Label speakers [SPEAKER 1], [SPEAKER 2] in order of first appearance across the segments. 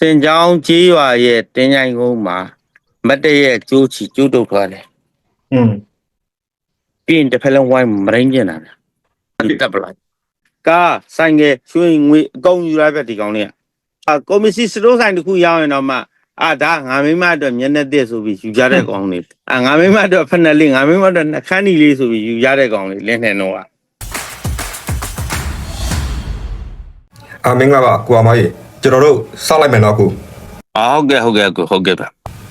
[SPEAKER 1] စင်ကြောင်းကြီးရွာရဲ့တင်းကြိုင်ကုန်းမှာမတ်တရဲ့ကျိုးချီကျိုးတုတ်သွားတယ်
[SPEAKER 2] อืม
[SPEAKER 1] ပြီးရင်တစ်ဖက်လုံးဝိုင်းမရင်းကျင်တာလေတက်ပလိုက်ကာဆိုင်ငယ်ရွှေငွေအကုန်ယူလိုက်ပဲဒီကောင်လေးကအာကော်မစီစတိုးဆိုင်တစ်ခုရောက်ရင်တော့မှအာဒါငါမိမအတွက်မျက်နှာတက်ဆိုပြီးယူကြတဲ့ကောင်လေးအာငါမိမအတွက်ဖက်နှက်လေးငါမိမအတွက်နှခမ်းနီလေးဆိုပြီးယူကြတဲ့ကောင်လေးလင်းနေတော့က
[SPEAKER 2] အာမင်္ဂလာပါကိုအမကြီး ကျွန်တော်တို့စလိုက်မယ်နော်ကို
[SPEAKER 1] အော်ဟုတ်ကဲ့ဟုတ်ကဲ့ကိုဟုတ်ကဲ့ပါ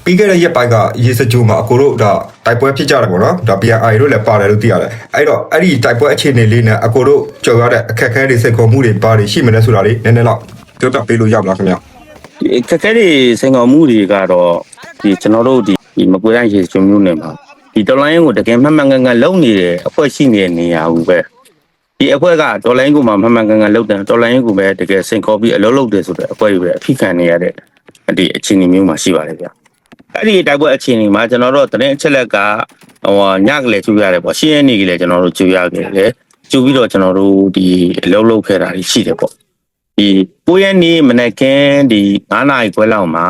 [SPEAKER 2] ပြီးခဲ့တဲ့ရက်ပိုင်းကရေစကြိုမှာအကိုတို့ဒါတိုက်ပွဲဖြစ်ကြတယ်ပေါ့နော်ဒါ BRI တို့လည်းပါတယ်လို့သိရတယ်အဲ့တော့အဲ့ဒီတိုက်ပွဲအခြေအနေလေးနဲ့အကိုတို့ကြော်ရတဲ့အခက်အခဲတွေစိတ်ခေါ်မှုတွေပါတွေရှိမလဲဆိုတာလေးနည်းနည်းတော့ပြောပြပေးလို့ရမလားခင်ဗျာ
[SPEAKER 1] ဒီခက်ခဲတွေစင်ကောင်မှုတွေကတော့ဒီကျွန်တော်တို့ဒီဒီမကွေးတိုင်းရေချုံမျိုးနယ်မှာဒီတော်လိုင်းကိုတကယ်မှန်မှန်ကန်ကန်လုံနေတဲ့အဖွဲ့ရှိနေတဲ့နေရာဘူးပဲ ဒီအဖွဲ့ကတော်လိုင်းကိုမှမှန်မှန်ကန်ကန်လုံတယ်တော်လိုင်းကိုပဲတကယ်စင်ခေါ်ပြီးအလုပ်လုပ်တယ်ဆိုတဲ့အဖွဲ့တွေပဲအဖိခံနေရတဲ့ဒီအခြေအနေမျိုးမှာရှိပါတယ်ဗျအဲ့ဒီတိုက်ပွဲအခြေအနေမှာကျွန်တော်တို့တရင်အချက်လက်ကဟိုညကလေးကျူရတယ်ပေါ့ရှင်းရနေကလေးကျွန်တော်တို့ကျူရခဲ့တယ်ကျူပြီးတော့ကျွန်တော်တို့ဒီအလုပ်လုပ်ခဲ့တာရှိတယ်ပေါ့ဒီကိုရက်နေ့မနေ့ကင်းဒီ9နာရီခွဲလောက်မှာ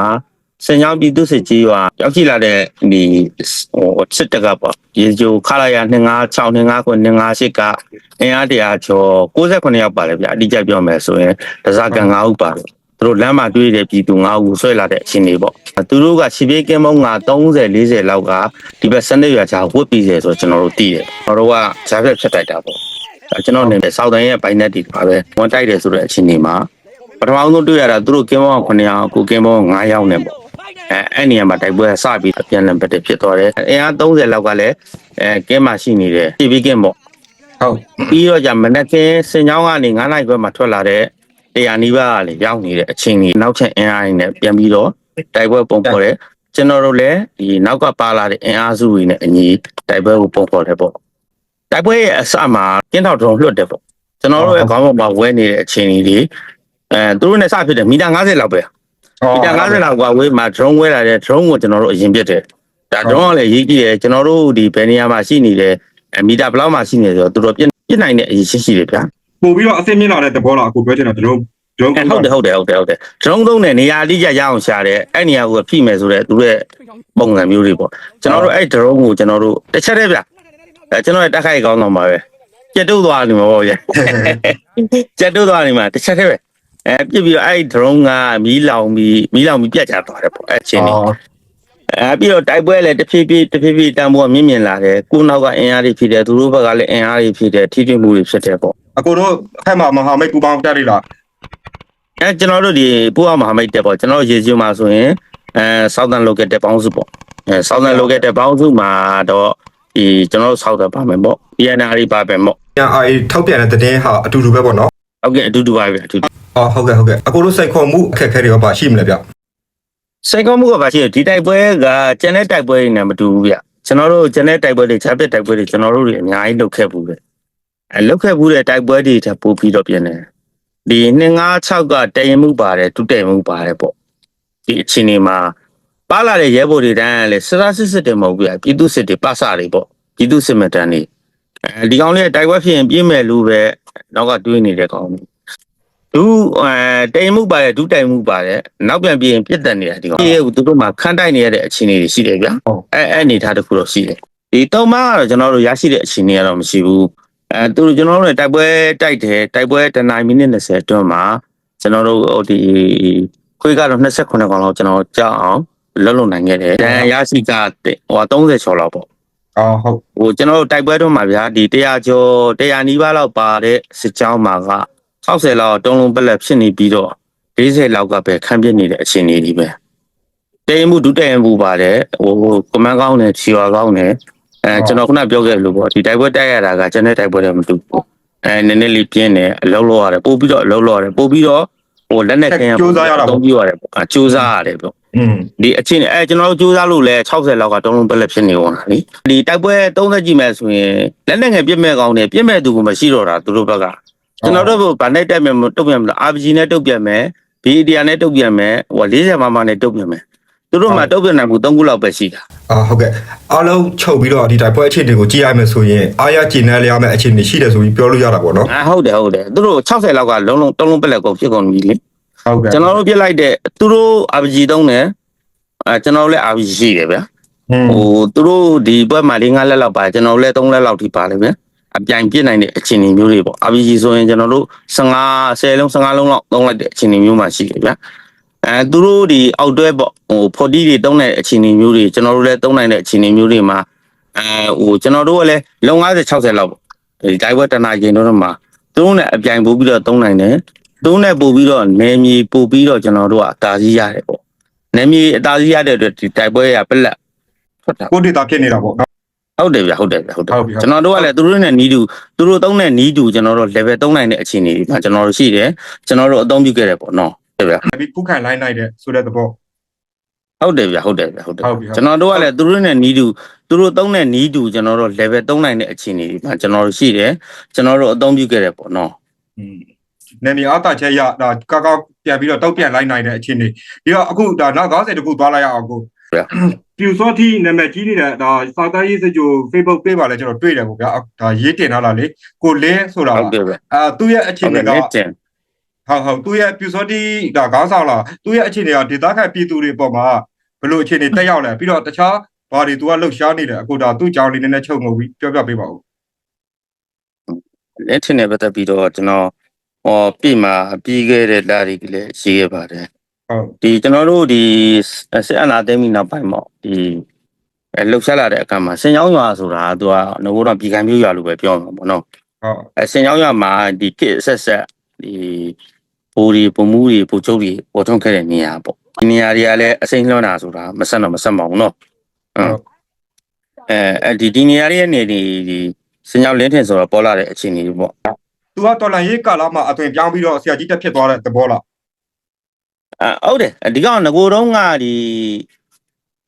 [SPEAKER 1] စင်ကြောင်းပြည်သူစစ်ကြီးရွာရောက်ရှိလာတဲ့ဒီဟိုစစ်တကပေါ့ရေဂျိုခလာရ256 259 258ကအင်အားတရားကျော်69ယောက်ပါတယ်ဗျအတိအကျပြောမယ်ဆိုရင်ဒဇကန်9ဦးပါတယ်သူတို့လမ်းမှာတွေ့တဲ့ပြည်သူ9ဦးဆွဲလာတဲ့အချိန်လေးပေါ့သူတို့ကရှီပြေးကင်းမုံက30 40လောက်ကဒီဘက်စနစ်ရွာချာဝတ်ပြီးတယ်ဆိုတော့ကျွန်တော်တို့သိတယ်ကျွန်တော်တို့ကဇာတ်ဖက်ဖြတ်တိုက်တာပေါ့အဲကျွန်တော်အနေနဲ့စောက်တန်ရဲ့ဘိုင်နက်တီပါပဲဝန်တိုက်တယ်ဆိုတဲ့အခြေအနေမှာပထမဆုံးတွေ့ရတာသူတို့ကင်းဘောင်း9ယောက်ကိုကင်းဘောင်း9ယောက်နဲ့ပေါ့ အဲအဲ့နေရာမှာတိုက်ပွဲစပြီးအပြန်လည်ပတ်တယ်ဖြစ်သွားတယ်အင်အား30လောက်ကလည်းအဲကင်းမှာရှိနေတယ်တီဗီကင်းပေါ့
[SPEAKER 2] ဟုတ်
[SPEAKER 1] ပြီးတော့じゃမနက်ကင်းစင်ချောင်းကနေ9နိုင်ခွဲမှာထွက်လာတဲ့တရားနီးပါးကလည်းရောက်နေတဲ့အချိန်ကြီးနောက်ချက်အင်အားရင်းနဲ့ပြန်ပြီးတော့တိုက်ပွဲပုံဖော်တယ်ကျွန်တော်တို့လည်းဒီနောက်ကပါလာတဲ့အင်အားစုတွေနဲ့အညီတိုက်ပွဲကိုပုံဖော်တယ်ပေါ့တိုက်ပွဲရဲ့အစမှာကျင်းထောက်တုံလွတ်တယ်ပေါ့ကျွန်တော်တို့ရဲ့ခေါင်းပေါ်မှာဝဲနေတဲ့အချိန်ကြီးတွေအဲသူတို့နဲ့စဖြစ်တယ်မီတာ90လောက်ပဲ မီတာ90လောက်ကဝဲမှာ drone ဝဲလာတဲ့ drone ကိုကျွန်တော်တို့အရင်ပြစ်တယ်ဒါ drone ကလည်းရေးကြည့်တယ်ကျွန်တော်တို့ဒီဘယ်နေရာမှာရှိနေတယ်အဲမီတာဘယ်လောက်မှာရှိနေဆိုတော့သူတို့ပြစ်ပြစ်နိုင်တဲ့အရေးရှိရှိတယ်ဗျာ
[SPEAKER 2] ပို့ပြီးတော့အသိမြင့်လာတဲ့သဘောလားအခုပြောချင်တာကျွန်တော်ကျွန်
[SPEAKER 1] အဲ
[SPEAKER 2] တော်
[SPEAKER 1] ဟုတ်တယ်ဟုတ်တယ်ဟုတ်တယ်ဟုတ်တယ် drone သုံးတဲ့နေရာအတိအကျရအောင်ရှာတယ်အဲ့နေရာကိုဖိမယ်ဆိုတော့သူတို့ရဲ့ပုံစံမျိုးတွေပေါ့ကျွန်တော်တို့အဲ့ drone ကိုကျွန်တော်တို့တစ်ချက်တည်းဗျအဲကျွန်တော်ရဲ့တက်ခိုက်ကောင်းတော့မှာပဲကျက်တုတ်သွားနေမှာပေါ့ဗျာကျက်တုတ်သွားနေမှာတစ်ချက်တည်းပဲ အဲပြစ်ပြီးတော့အဲ့ drone ကမီးလောင်ပြီးမီးလောင်ပြီးပြတ်ကျသွားတယ်ပေါ့အဲ့ချင်းနေအဲပြီးတော့တိုက်ပွဲလည်းတစ်ဖြည်းဖြည်းတစ်ဖြည်းဖြည်းတန်ဖိုးကမြင့်မြင့်လာတယ်ကိုနောက်ကအင်အားတွေဖြစ်တယ်သူတို့ဘက်ကလည်းအင်အားတွေဖြစ်တယ်ထိတွေ့မှုတွေဖြစ်တယ်ပေါ့
[SPEAKER 2] အခုတို့အထက်မှာမဟာမိတ်ပူပေါင်းတက်ရလား
[SPEAKER 1] အဲကျွန်တော်တို့ဒီပူအောင်မဟာမိတ်တက်ပေါ့ကျွန်တော်တို့ရေစင်းမှာဆိုရင်အဲ Southern Local တက်ပေါင်းစုပေါ့အဲ Southern Local တက်ပေါင်းစုမှာတော့ဒီကျွန်တော်တို့ Southern ပါမယ်ပေါ့ PNR ပါပဲပေါ့
[SPEAKER 2] ညာအာထောက်ပြန်တဲ့တဲ့ဟာအတူတူပဲပေါ့နော်
[SPEAKER 1] ဟုတ်ကဲ့အတူတူပါပဲအတူတူ
[SPEAKER 2] အော်ဟုတ်ကဲ့ဟုတ်ကဲ့အခုတို့စိတ်ခေါ်မှုအခက်အခဲတွေရောပါရှိမလဲဗျ
[SPEAKER 1] စိတ်ကောင်းမှုကပါရှိတယ်ဒီတိုက်ပွဲကကျန်တဲ့တိုက်ပွဲတွေနဲ့မတူဘူးဗျကျွန်တော်တို့ကျန်တဲ့တိုက်ပွဲတွေချားပစ်တိုက်ပွဲတွေကျွန်တော်တို့တွေအများကြီးလုပ်ခဲ့ဘူးတယ်အဲလုပ်ခဲ့ဘူးတဲ့တိုက်ပွဲတွေထပ်ပို့ပြီးတော့ပြင်တယ်ဒီ256ကတရင်မှုပါတယ်တူတရင်မှုပါတယ်ပေါ့ဒီအချိန်ဒီမှာပါလာတဲ့ရဲဘော်တွေတန်းကလည်းစရာစစ်စစ်တယ်မဟုတ်ဘူးဗျပြည်သူစစ်တွေပစတွေပေါ့ပြည်သူစစ်မတန်းတွေအဲဒီကောင်လေးကတိုက်ပွဲဖြစ်ရင်ပြင်းမဲ့လူပဲနောက်ကတွေးနေတဲ့ကောင်တွေ ဒူအဲတိမ်မှုပါတယ်ဒူတိုင်မှုပါတယ်နောက်ပြန်ပြီးရင်ပြစ်တက်နေတာဒီကောင်ဒီသူတို့မှခန်းတိုက်နေရတဲ့အခြေအနေတွေရှိတယ်ဗျာအဲအဲအနေထားတစ်ခုတော့ရှိတယ်ဒီတုံးမကတော့ကျွန်တော်တို့ရရှိတဲ့အခြေအနေကတော့မရှိဘူးအဲသူတို့ကျွန်တော်တို့လည်းတိုက်ပွဲတိုက်တယ်တိုက်ပွဲတနိုင်မိနစ်20အတွင်းမှာကျွန်တော်တို့ဟိုဒီခွေးကတော့29ကောင်လောက်ကျွန်တော်ကြောက်အောင်လွတ်လွတ်နိုင်ခဲ့တယ်ဒန်ရရှိကဟို30ချော်လောက်ပေါ့
[SPEAKER 2] အော်ဟုတ်
[SPEAKER 1] ဟိုကျွန်တော်တို့တိုက်ပွဲတော့မှာဗျာဒီ100ကျော်100နီးပါးလောက်ပါတဲ့စစ်ကြောင်းမှာက 60လောက်တုံးလုံးပက်လက်ဖြစ်နေပြီးတော့40လောက်ကပဲခံပြစ်နေတဲ့အခြေအနေကြီးပဲတေးမှုဒုတေးမှုပါတယ်ဟိုကမန်းကောင်းတယ်ချီဝါကောင်းတယ်အဲကျွန်တော်ခုနပြောခဲ့လို့ပေါ့ဒီတိုက်ပွဲတိုက်ရတာကကျွန်တဲ့တိုက်ပွဲတွေမတူဘူးအဲနည်းနည်းလေးပြင်းတယ်အလုံးလောက်ရတယ်ပို့ပြီးတော့အလုံးလောက်ရတယ်ပို့ပြီးတော့ဟိုလက်နဲ့ကင်းပြီးရတယ်ပေါ့စူးစမ်းရတယ်ပေါ့
[SPEAKER 2] อืม
[SPEAKER 1] ဒီအချင်းအဲကျွန်တော်တို့စူးစမ်းလို့လဲ60လောက်ကတုံးလုံးပက်လက်ဖြစ်နေဝင်တာလीဒီတိုက်ပွဲ30ကြည့်မယ်ဆိုရင်လက်နဲ့ငယ်ပြစ်မဲ့ကောင်းတယ်ပြစ်မဲ့သူကမရှိတော့တာသူတို့ဘက်က ကျွန်တော်တို့ကဗန်နဲ့တက်မယ်တုတ်ပြန်မလား RPG နဲ့တုတ်ပြန်မယ် BDR နဲ့တုတ်ပြန်မယ်ဟို40မမနဲ့တုတ်ပြန်မယ်သူတို့မှတုတ်ပြန်နိုင်မှု3ခုလောက်ပဲရှိတာ
[SPEAKER 2] အာဟုတ်ကဲ့အားလုံးချုပ်ပြီးတော့ဒီတိုက်ပွဲအခြေအနေကိုကြည့်ရမယ်ဆိုရင်အားရကျင်နေလျားမဲ့အခြေအနေရှိတယ်ဆိုပြီးပြောလို့ရတာပေါ့နော်
[SPEAKER 1] အာဟုတ်တယ်ဟုတ်တယ်သူတို့60လောက်ကလုံးလုံးတုံးလုံးပက်လက်ကုန်ဖြစ်ကုန်ပြီလေ
[SPEAKER 2] ဟုတ်ကဲ့
[SPEAKER 1] ကျွန်တော်တို့ပြစ်လိုက်တဲ့သူတို့ RPG သုံးတယ်အဲကျွန်တော်တို့လည်း RPG ရှိတယ်ဗျာ
[SPEAKER 2] อืม
[SPEAKER 1] ဟိုသူတို့ဒီဘက်မှာ၄၅လက်လောက်ပါကျွန်တော်တို့လည်း၃လက်လောက်ထိပါလိမ့်မယ် အပြိုင်ပြစ်နိုင်တဲ့အခြေအနေမျိုးတွေပေါ့ RPG ဆိုရင်ကျွန်တော်တို့15 10လုံး15လုံးလောက်သုံးလိုက်တဲ့အခြေအနေမျိုးမှာရှိတယ်ဗျာအဲသူတို့ဒီအောက်တွဲပေါ့ဟို40တွေတုံးတဲ့အခြေအနေမျိုးတွေကျွန်တော်တို့လည်းတုံးနိုင်တဲ့အခြေအနေမျိုးတွေမှာအဲဟိုကျွန်တော်တို့ကလည်းလုံ50 60လောက်ပေါ့ဒီတိုင်းဘက်တနာကျင်တို့မှာသူတို့နဲ့အပြိုင်ပို့ပြီးတော့တုံးနိုင်တယ်သူတို့နဲ့ပို့ပြီးတော့နေမီပို့ပြီးတော့ကျွန်တော်တို့ကအတားကြီးရတယ်ပေါ့နေမီအတားကြီးရတဲ့အတွက်ဒီတိုက်ပွဲရပလက်ထွက်တာ
[SPEAKER 2] ကိုဒေတာဖြစ်နေတာပေါ့နော်
[SPEAKER 1] ဟုတ်တယ်ဗျဟုတ်တယ်ဗျဟုတ်တယ်
[SPEAKER 2] ဟုတ်ပြီဟုတ်
[SPEAKER 1] ကျွန်တော်တို့ကလည်းသူတို့နဲ့နီးတူသူတို့သုံးတဲ့နီးတူကျွန်တော်တို့ level 3နိုင်တဲ့အခြေအနေတွေမှာကျွန်တော်တို့ရှိတယ်ကျွန်တော်တို့အသုံးပြုခဲ့တယ်ပေါ့နော်ဟုတ်ဗျ
[SPEAKER 2] ပြီးခုခံလိုက်နိုင်တဲ့ဆိုတဲ့သဘော
[SPEAKER 1] ဟုတ်တယ်ဗျဟုတ်တယ်ဗျဟုတ်တယ်
[SPEAKER 2] ဟုတ်ပြီဟုတ်
[SPEAKER 1] ကျွန်တော်တို့ကလည်းသူတို့နဲ့နီးတူသူတို့သုံးတဲ့နီးတူကျွန်တော်တို့ level 3နိုင်တဲ့အခြေအနေတွေမှာကျွန်တော်တို့ရှိတယ်ကျွန်တော်တို့အသုံးပြုခဲ့တယ်ပေါ့နော်
[SPEAKER 2] อืมနေမီအားတာချက်ရဒါကောက်ကောက်ပြန်ပြီးတော့တောက်ပြန်လိုက်နိုင်တဲ့အခြေအနေပြီးတော့အခုဒါနောက်90တခုသွားလိုက်ရအောင်ကို
[SPEAKER 1] ဗျာ
[SPEAKER 2] ပြူစောတိနာမည်ကြီးနေတဲ့ဒါစာသားရေးစကြို Facebook page ပါလဲကျွန်တော်တွေ့တယ်ပေါ့ဗျာဒါရေးတင်ထားတာလေကိုလင်းဆိုတာ
[SPEAKER 1] ဟုတ်တယ်ဗျ
[SPEAKER 2] အာသူ့ရဲ့အခြေ
[SPEAKER 1] ဟုတ်
[SPEAKER 2] အနေ
[SPEAKER 1] တယ်
[SPEAKER 2] က
[SPEAKER 1] လက်တင်
[SPEAKER 2] ဟုတ်ဟုတ်သူ့ရဲ့ပြူစောတိဒါခေါင်းဆောင်လာသူ့ရဲ့အခြေအနေကဒေသခံပြည်သူတွေအပေါ်မှာဘယ်လိုအခြေအနေတက်ရောက်လဲပြီးတော့တခြားဘာတွေသူကလှုပ်ရှားနေတယ်အခုဒါသူ့ကြောင်းလေးနည်းနည်းချုပ်ငုံပြီးပြောပြပေးပါဦး
[SPEAKER 1] လက်တင်နဲ့ပတ်သက်ပြီးတော့ကျွန်တော်ဟောပြည်မှာပြီးခဲ့တဲ့လာတွေကလည်းရှိခဲ့ပါတယ်
[SPEAKER 2] ဟုတ်
[SPEAKER 1] ဒီကျွန်တော်တို့ဒီစစ်အာဏာသိမ်းပြီးနောက်ပိုင်းပေါ့ဒီအဲလှုပ်ရှားလာတဲ့အခါမှာစင်ကြောင်းရွာဆိုတာကသူကငဘိုးတော့ပြည်ခံမျိုးရွာလို့ပဲပြောမှာပေါ့နော်
[SPEAKER 2] ဟုတ်
[SPEAKER 1] အဲစင်ကြောင်းရွာမှာဒီကစ်ဆက်ဆက်ဒီဘူရီပုံမှုတွေပူချုပ်တွေပေါ်ထွန်းခဲ့တဲ့နေရာပေါ့ဒီနေရာတွေကလည်းအစိမ့်လွှမ်းတာဆိုတာမဆက်တော့မဆက်မအောင်နော်ဟုတ်အဲအဲဒီဒီနေရာတွေရဲ့နေဒီဒီစင်ကြောင်းလင်းထင်ဆိုတော့ပေါ်လာတဲ့အခြေအနေတွေပေါ့
[SPEAKER 2] သူကတော်လန်ရေးကာလမှာအသွင်ပြောင်းပြီးတော့ဆရာကြီးတက်ဖြစ်သွားတဲ့သဘောလား
[SPEAKER 1] အဲဟုတ်တယ်ဒီကောင်ငကိုတုံးကဒီ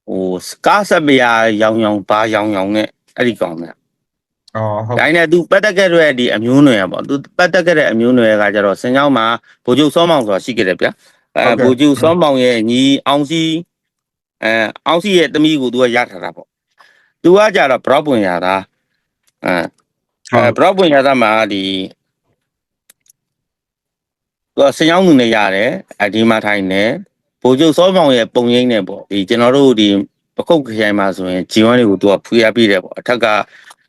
[SPEAKER 1] ဟိုကားဆက်ပြာရောင်ရောင်ဘာရောင်ရောင်နဲ့အဲ့ဒီကောင်နဲ့
[SPEAKER 2] အော်ဟုတ်
[SPEAKER 1] ဒါနဲ့သူပတ်သက်ခဲ့တဲ့ဒီအမျိုးနွယ်ပေါ့သူပတ်သက်ခဲ့တဲ့အမျိုးနွယ်ကကြတော့စင်ကြောင်းမှာဗိုလ်ချုပ်စောမောင်ဆိုတာရှိခဲ့တယ်ဗျာအဲဗိုလ်ချုပ်စောမောင်ရဲ့ညီအောင်စီအဲအောင်စီရဲ့တမီးကိုသူကရထားတာပေါ့သူကကြတော့ဘရောက်ပွင့်ရတာအဲ
[SPEAKER 2] ဟုတ်
[SPEAKER 1] အဲဘရောက်ပွင့်ရတာမှာဒီ သူကစင်ကြောင်းသူနဲ့ရတယ်အဒီမှာထိုင်နေဗိုလ်ချုပ်စောမောင်ရဲ့ပုံရိပ်နဲ့ပေါ့ဒီကျွန်တော်တို့ဒီပခုတ်ခရိုင်မှာဆိုရင်ဂျီဝမ်တွေကိုသူကဖွေရပြတယ်ပေါ့အထက်က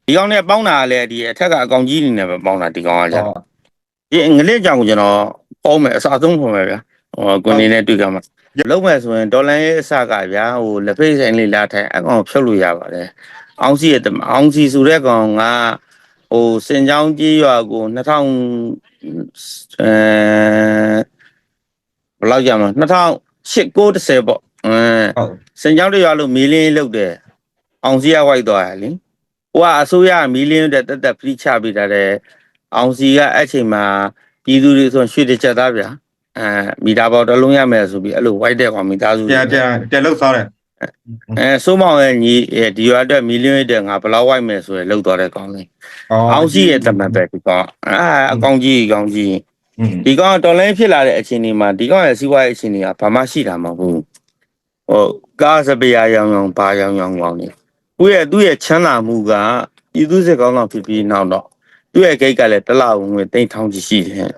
[SPEAKER 1] ဒီကောင်နဲ့ပေါင်းတာကလည်းဒီအထက်ကအကောင်ကြီးနေနဲ့ပဲပေါင်းတာဒီကောင်ကကြတော့ဒီငလစ်ကြောင်ကိုကျွန်တော်ပေါင်းမယ်အစားဆုံးပုံမယ်ဗျာဟိုကိုနေနဲ့တွေ့ကြမှာလုံးမယ်ဆိုရင်ဒေါ်လာရဲ့အစကဗျာဟိုလက်ဖိတ်ဆိုင်လေးလာထိုင်အကောင်ဖြုတ်လို့ရပါတယ်အောင်စီရဲ့တမအောင်စီဆိုတဲ့ကောင်က ဟိုစင်ချောင်းကြီးရွာကို2000အဲဘယ်လောက်ကြမှာ2008 910ပေါ့အဲ
[SPEAKER 2] ဟုတ်
[SPEAKER 1] စင်ချောင်းတရွာလို့မီလင်းလောက်တယ်အောင်စီကဝိုက်သွားရလေဟိုကအစိုးရမီလင်းတဲ့တက်တက်ဖိချပေးတာတဲ့အောင်စီကအဲ့ချိန်မှာပြည်သူတွေဆိုရွှေတစ်ချက်သားဗျာအဲမီတာပေါ်တစ်လုံးရမယ်ဆိုပြီးအဲ့လိုဝိုက်တဲ့ကောင်မိသားစု
[SPEAKER 2] ပြန်ပြန်ပြန်လှုပ်စားတယ်
[SPEAKER 1] အဲစိုးမောင်ရဲ့ညီဒီရွာအတွက်မီလင်းတဲ့ငါဘယ်လောက်ဝိုက်မယ်ဆိုရလောက်သွားတဲ့ကောင်လေးအောင်စီရဲ့တမန်ပဲဒီကောင်အာအကောင်ကြီးအကောင်ကြီး
[SPEAKER 2] อืม
[SPEAKER 1] ဒီကောင်တော်လိုင်းဖြစ်လာတဲ့အခြေအနေမှာဒီကောင်ရဲ့စီးပွားရေးအခြေအနေကဘာမှရှိတာမဟုတ်ဘူးဟိုကားစပယ်ယာရောင်ရောင်ဘာရောင်ရောင်ကောင်းနေသူ့ရဲ့သူ့ရဲ့ချမ်းသာမှုကပြည်သူစစ်ကောင်းတော့ဖြစ်ပြီးနောက်တော့သူ့ရဲ့ဂိတ်ကလည်းတစ်လဝင်ငွေတိန့်ထောင်ကြီးရှိတယ်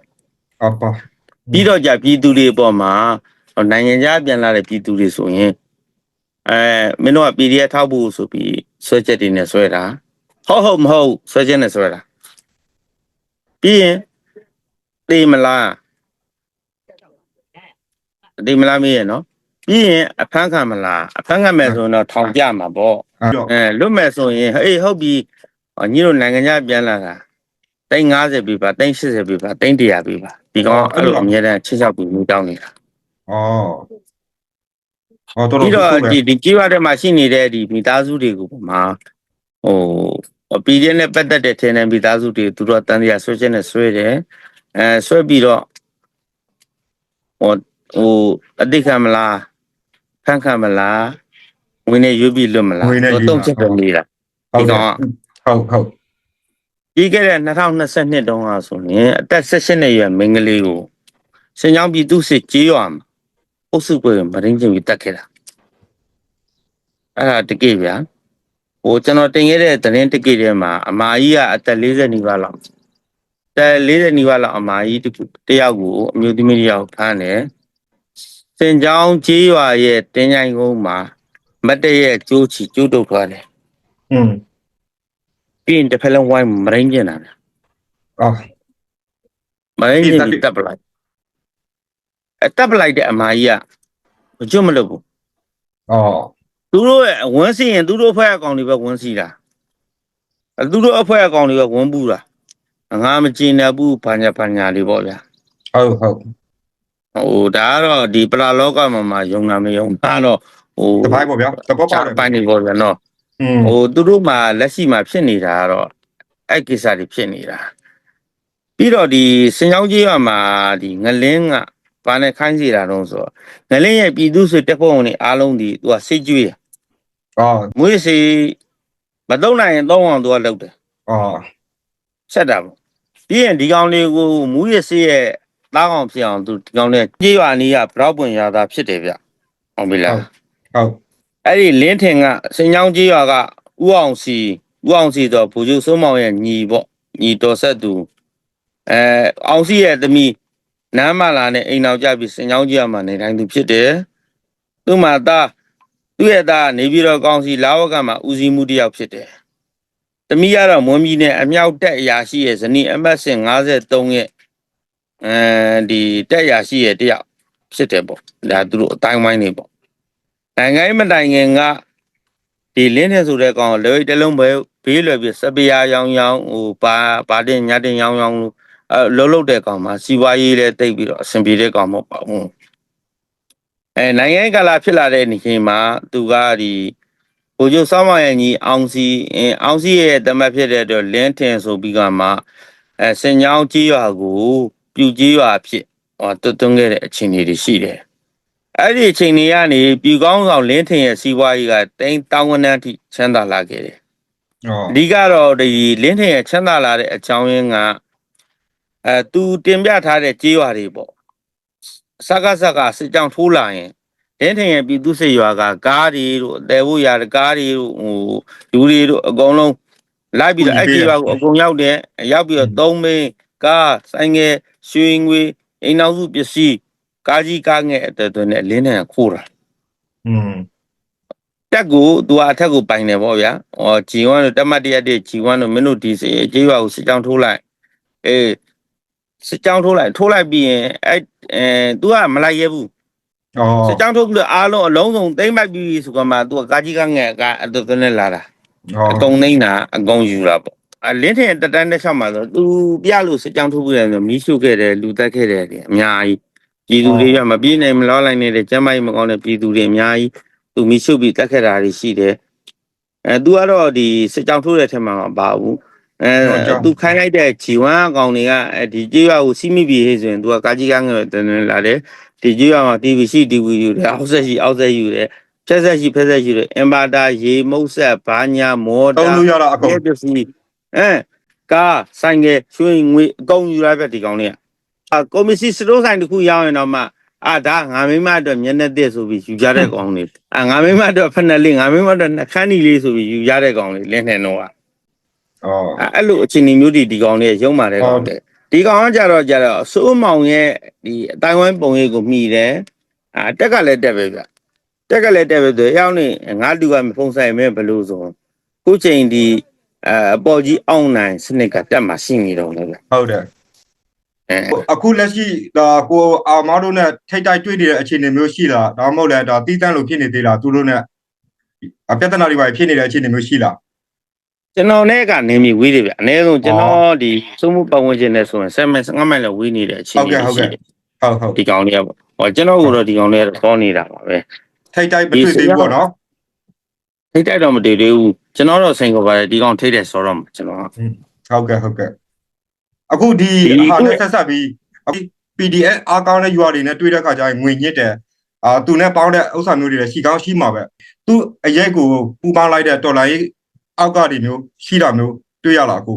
[SPEAKER 2] ဟုတ်ပါ
[SPEAKER 1] ပြီးတော့ကြပြည်သူတွေအပေါ်မှာနိုင်ငံခြားပြန်လာတဲ့ပြည်သူတွေဆိုရင် အဲမင်းတို့က PDF ထောက်ဖို့ဆိုပြီးဆွဲချက်တွေနဲ့ဆွဲတာဟုတ်ဟုတ်မဟုတ်ဆွဲချက်နဲ့ဆွဲတာပြီးရင်တေးမလားတေးမလားမေးရနော်ပြီးရင်အဖမ်းခံမလားအဖမ်းခံမယ်ဆိုရင်တော့ထောင်ကြမှာပေါ့
[SPEAKER 2] အဲ့တော့
[SPEAKER 1] အဲလွတ်မယ်ဆိုရင်ဟေးဟုတ်ပြီအော်ညီတို့နိုင်ငံခြားပြန်လာတာတိန်90ပြီပါတိန်80ပြီပါတိန်100ပြီပါဒီကောင်အဲ့လိုအများတန်းချစ်ချောက်ပြီးမူတောင်းနေတာ
[SPEAKER 2] ဩ အော်တော်တော်
[SPEAKER 1] ပြီးတော့
[SPEAKER 2] ဟုတ်ကဲ့
[SPEAKER 1] ဒီဒီကြီးရတဲ့မှာရှိနေတဲ့ဒီမိသားစုတွေကိုပုံမှာဟိုပြည်ချင်းနဲ့ပတ်သက်တဲ့ထင်တဲ့မိသားစုတွေသူတို့ကတန်တရားဆွဲချက်နဲ့ဆွဲတယ်အဲဆွဲပြီးတော့ဟိုဟိုအတိတ်ခံမလားဖန်ခံမလားဝင်နေရွပြီးလွတ်မလား
[SPEAKER 2] ဝင်နေရွေး
[SPEAKER 1] တုံးချက်ပဲနေတာ
[SPEAKER 2] ဟုတ်
[SPEAKER 1] ဒီ
[SPEAKER 2] ကဲ့
[SPEAKER 1] ကောင်က
[SPEAKER 2] ဟုတ်ဟုတ်
[SPEAKER 1] ပြီးခဲ့တဲ့2022တုန်းကဆိုရင်အသက်16နှစ်အရွယ်မိန်းကလေးကိုစင်ကြောင်းပြည်သူစစ်ကြေးရွာမှာ အုပ်စုပွဲမရင်းချင်းပြီးတက်ခဲ့တာအဲ့ဒါတကယ်ဗျာဟိုကျွန်တော်တင်ခဲ့တဲ့သတင်းတကယ်ထဲမှာအမာကြီးကအသက်40နီးပါးလောက်အသက်40နီးပါးလောက်အမာကြီးတစ်ခုတစ်ယောက်ကိုအမျိုးသမီးတစ်ယောက်ဖမ်းတယ်စင်ကြောင်းကြီးရွာရဲ့တင်းကြိုင်ကုန်းမှာမတ်တရဲ့ကျိုးချီကျိုးတုတ်သွားတယ်
[SPEAKER 2] อืม
[SPEAKER 1] ပြီးရင်တစ်ဖက်လုံးဝိုင်းမရင်းကျင်တာဗျ
[SPEAKER 2] အော်
[SPEAKER 1] မရင်းကျင်
[SPEAKER 2] ဒီ
[SPEAKER 1] ပြီး
[SPEAKER 2] တပ်
[SPEAKER 1] တပ်ပလိုက် အတပ်ပလိုက်တဲ့အမာကြီးကမကျွတ်မလို့ဘူး
[SPEAKER 2] အော်
[SPEAKER 1] သူတို့ရဲ့ဝန်းစီရင်သူတို့အဖွဲ့အကောင်တွေပဲဝန်းစီတာအဲသူတို့အဖွဲ့အကောင်တွေပဲဝန်းပူတာငါမကျင်တဲ့ဘူးဘာညာဘာညာလေးပေါ့ဗျာ
[SPEAKER 2] ဟုတ်ဟုတ်
[SPEAKER 1] ဟိုဒါကတော့ဒီပလာလောကမှာမှာယုံနာမယုံတာတော့ဟို
[SPEAKER 2] တပိုင်းပေါ့ဗျာတဘောပါတယ်
[SPEAKER 1] ပိုင်းနေပေါ့ဗျာနော်
[SPEAKER 2] อืม
[SPEAKER 1] ဟိုသူတို့မှာလက်ရှိမှာဖြစ်နေတာကတော့အဲ့ကိစ္စတွေဖြစ်နေတာပြီးတော့ဒီစင်ကြောင်းကြီးရွာမှာဒီငလင်းက ဘာနဲ့ခိုင်းစီတာတော့ဆိုတော့ငလင်းရဲ့ပြည်သူစစ်တပ်ဖွဲ့ဝင်တွေအားလုံးဒီသူကစိတ်ကြွေး
[SPEAKER 2] အော်
[SPEAKER 1] မွေးစီမတော့နိုင်ရင်တော့အောင်သူကလုပ်တယ်
[SPEAKER 2] အော်
[SPEAKER 1] ဆက်တာပေါ့ပြီးရင်ဒီကောင်လေးကိုမူရစီရဲ့သားကောင်ဖြစ်အောင်သူဒီကောင်လေးကြေးရွာနီးကဘရောက်ပွင့်ရတာဖြစ်တယ်ဗျဟုတ်ပြီလား
[SPEAKER 2] ဟုတ်
[SPEAKER 1] အဲ့ဒီလင်းထင်ကစင်ချောင်းကြီးရွာကဥအောင်စီဥအောင်စီတော့ဘူကျုံစိုးမောင်ရဲ့ညီပေါ့ညီတော်ဆက်သူအဲအောင်စီရဲ့သမီး နမ်းမလာနဲ့အိမ်အောင်ကြပြီးစင်ချောင်းကြီးရွာမှာနေတိုင်းသူဖြစ်တယ်သူ့မှာသားသူ့ရဲ့သားကနေပြီးတော့ကောင်းစီလာဝကမှာဦးစီးမှုတစ်ယောက်ဖြစ်တယ်သမီးကတော့မွန်ပြည်နယ်အမြောက်တက်အရာရှိရဲ့ဇနီးအမတ်စင်53ရဲ့အဲဒီတက်အရာရှိရဲ့တယောက်ဖြစ်တယ်ပေါ့ဒါသူတို့အတိုင်းဝိုင်းနေပေါ့နိုင်ငံရေးမတိုင်ခင်ကဒီလင်းနေဆိုတဲ့ကောင်လွယ်တလုံးပဲဘေးလွယ်ပြီးစပီယာရောင်ရောင်ဟိုပါပါတင်ညတင်ရောင်ရောင်လို့ အဲလှုပ်လှုပ်တဲ့ကောင်မှာစီဝါရေးလည်းတိတ်ပြီးတော့အဆင်ပြေတဲ့ကောင်မဟုတ်ပါဘူးအဲနိုင်ငံရေးကလာဖြစ်လာတဲ့နေချိန်မှာသူကဒီဘိုလ်ချုပ်စောင်းမရဲ့ညီအောင်စီအင်းအောင်စီရဲ့တမတ်ဖြစ်တဲ့အတွက်လင်းထင်ဆိုပြီးကမှအဲစင်ညောင်းကြီးရွာကိုပြူကြီးရွာဖြစ်ဟောတွတ်သွင်းခဲ့တဲ့အခြေအနေတွေရှိတယ်အဲ့ဒီအချိန်တွေကနေပြည်ကောင်းဆောင်လင်းထင်ရဲ့စီးပွားရေးကတိန်တောင်းဝနန်းထိချမ်းသာလာခဲ့တယ်
[SPEAKER 2] အော်။
[SPEAKER 1] အဓိကတော့ဒီလင်းထင်ရဲ့ချမ်းသာလာတဲ့အကြောင်းရင်းက အဲသူတင်ပြထားတဲ့ကြေးရွာတွေပေါ့။စကားစကားစစ်ကြောင်းထိုးလာရင်လင်းထင်ရဲ့ပြည်သူစစ်ရွာကကားတွေတို့အသေးဖို့ရတဲ့ကားတွေတို့ဟိုလူတွေတို့အကုန်လုံးလိုက်ပြီးတော့အဲ့ဒီရွာကိုအကုန်ရောက်တယ်ရောက်ပြီးတော့သုံးမင်းကားဆိုင်ငယ်ရွှေငွေအိမ်နောက်စုပစ္စည်းကားကြီးကားငယ်အတဲတဲနဲ့လင်းထင်ကခိုးတာ
[SPEAKER 2] อืม
[SPEAKER 1] တက်ကိုသူကအထက်ကိုပိုင်တယ်ပေါ့ဗျာ။ဟော G1 တို့တက်မတ်တရက်တည်း G1 တို့မင်းတို့ဒီစေအကျေးရွာကိုစစ်ကြောင်းထိုးလိုက်။အေး စစ်ကြောင်းထိုးလိုက်ထိုးလိုက်ပြီးရင်အဲ့အဲသူကမလိုက်ရဘူး
[SPEAKER 2] ဩ
[SPEAKER 1] စစ်ကြောင်းထိုးပြီးတော့အားလုံးအလုံးစုံသိမ့်ပိုက်ပြီးဆိုတော့မှသူကကာကြီးကငယ်ကအတူတူနဲ့လာတာ
[SPEAKER 2] အ
[SPEAKER 1] ကုန်သိမ့်တာအကုန်ယူတာပေါ့အလင်းထင်တတန်းတစ်ချက်မှာဆိုသူပြလို့စစ်ကြောင်းထိုးပြီးတယ်ဆိုမီးရှို့ခဲ့တယ်လူတက်ခဲ့တယ်အများကြီးပြည်သူတွေကမပြေးနိုင်မလောလိုက်နေတဲ့ကျမ်းမိုက်မကောင်းတဲ့ပြည်သူတွေအများကြီးသူမီးရှို့ပြီးတက်ခဲ့တာတွေရှိတယ်အဲသူကတော့ဒီစစ်ကြောင်းထိုးတဲ့ထက်မှာမပါဘူး အဲသူခိုင်းလိုက်တဲ့ဂျီဝမ်အကောင်တွေကအဲဒီကြေးရွာကိုစီးမိပြီဟဲ့ဆိုရင်သူကကာကြီးကငယ်တန်းတန်းလာတယ်ဒီကြေးရွာမှာ TV ရှိ TV ယူတယ်အောက်ဆက်ရှိအောက်ဆက်ယူတယ်ဖြက်ဆက်ရှိဖြက်ဆက်ယူတယ်အင်ဘာတာရေမုတ်ဆက်ဘာညာမော်
[SPEAKER 2] တုံး
[SPEAKER 1] တာ
[SPEAKER 2] လို့ရတာအကုန်
[SPEAKER 1] ရဲပစ္စည်းအဲကားဆိုင်ကရွှေငွေအကုန်ယူလိုက်ပဲဒီကောင်လေးကအာကွန်မစီစတိုးဆိုင်တစ်ခုရောက်ရင်တော့မှအာဒါငါမိမအတွက်မျက်နှာတစ်ဆိုပြီးယူကြတဲ့ကောင်လေးအာငါမိမအတွက်ဖက်နှက်လေးငါမိမအတွက်နှခမ်းနီလေးဆိုပြီးယူကြတဲ့ကောင်လေးလင်းနေတော့က
[SPEAKER 2] အော်
[SPEAKER 1] အဲအဲ့လိုအခြေအနေမျိုးတွေဒီကောင်လေးရုံမာတဲ့ကောင်တဲ့ဒီကောင်ကကြတော့ကြတော့စိုးမောင်ရဲ့ဒီအတိုင်းဝိုင်းပုံရိပ်ကိုမှီတယ်အာတက်ကလည်းတက်ပဲဗျတက်ကလည်းတက်ပဲဆိုရောက်နေငါလူကမဖုံးဆိုင်မဲဘလို့ဆိုခုချိန်ဒီအအပေါ်ကြီးအောင်းနိုင်စနစ်ကတက်မှာရှိနေတော့လေဗျ
[SPEAKER 2] ဟုတ်တယ်
[SPEAKER 1] အဲ
[SPEAKER 2] အခုလက်ရှိဒါကိုအာမားတို့နဲ့ထိတ်တိုက်တွေ့နေတဲ့အခြေအနေမျိုးရှိလားဒါမှမဟုတ်လဲဒါတီးတန့်လို့ဖြစ်နေသေးလားသူတို့နဲ့အပြဿနာတွေပါဖြစ်နေတဲ့အခြေအနေမျိုးရှိလား
[SPEAKER 1] ကျွန်တော်နဲ့ကနေမီဝေးတယ်ဗျအနည်းဆုံးကျွန်တော်ဒီစိုးမှုပတ်ဝန်းကျင်နဲ့ဆိုရင်7မိုင်5မိုင်လောက်ဝေးနေတဲ့အခြေ
[SPEAKER 2] ဟုတ်
[SPEAKER 1] အနေ
[SPEAKER 2] ကဲ့ဟုတ်ကဲ့
[SPEAKER 1] ရှိတယ်
[SPEAKER 2] ဟုတ်ဟုတ်
[SPEAKER 1] ဒီကောင်လေးကပေါ့ဟောကျွန်တော်ကတော့ဒီကောင်လေးကတော့နေတာပါပဲ
[SPEAKER 2] ထိတ်တိုက်မတွေ့သေးဘူးပေါ့နော်
[SPEAKER 1] ထိတ်တိုက်တော့မတည်သေးဘူးကျွန်တော်တော့စိန်ခေါ်ပါတယ်ဒီကောင်ထိတ်တယ်ဆိုတော့ကျွန်တော်က
[SPEAKER 2] ဟုတ်ကဲ့ဟုတ်ကဲ့အခုဒီ
[SPEAKER 1] ဒီ
[SPEAKER 2] ဟာနဲ့ဆက်ဆက်ပြီးအခု PDF အားကောင်းတဲ့ UR တွေနဲ့တွေ့တဲ့ခါကျရင်ငွေညစ်တယ်အာသူနဲ့ပေါင်းတဲ့ဥစ္စာမျိုးတွေလည်းရှိကောင်းရှိမှာပဲသူအရက်ကိုပူပေါင်းလိုက်တဲ့တော်လိုင်း အောက်ကနေမျိုးရှိတာမျိုးတွေ့ရလားအခု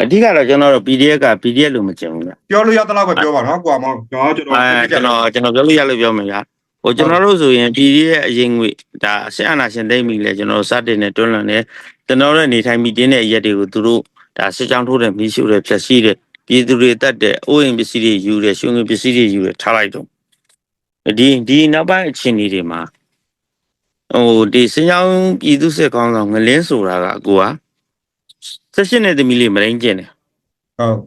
[SPEAKER 1] အဓိကတော့ကျွန်တော်တို့ PDF က PDF လို့မကျင်ဘူးဗျ
[SPEAKER 2] ပြောလို့ရတဲ့လောက်ပဲပြောပါနော်ကိုအမောင်ကျွန်တော်ကျွန်တော်
[SPEAKER 1] အဲကျွန်တော်ကျွန်တော်ပြောလို့ရလို့ပြောမယ်ဗျာဟိုကျွန်တော်တို့ဆိုရင် PDF ရဲ့အရင်ငွေဒါဆက်အနာရှင်သိမ့်ပြီလေကျွန်တော်တို့စတင်နဲ့တွန်းလှန်တယ်ကျွန်တော်တို့နေထိုင်မိတင်းတဲ့အရက်တွေကိုသူတို့ဒါစစ်ကြောင်းထိုးတယ်မီးရှို့တယ်ဖြက်စီးတယ်ပြည်သူတွေတတ်တယ်အိုးအိမ်ပစ္စည်းတွေယူတယ်ရှင်ငွေပစ္စည်းတွေယူတယ်ထားလိုက်တော့ဒီဒီနောက်ပိုင်းအခြေအနေတွေမှာ ဟိုဒီစင်ကြောင်းပြည်သူစစ်ကောင်းဆောင်ငလင်းဆိုတာကကိုကဆက်ရှင်တဲ့သမီးလေးမရင်းကျင်တယ်
[SPEAKER 2] ဟုတ်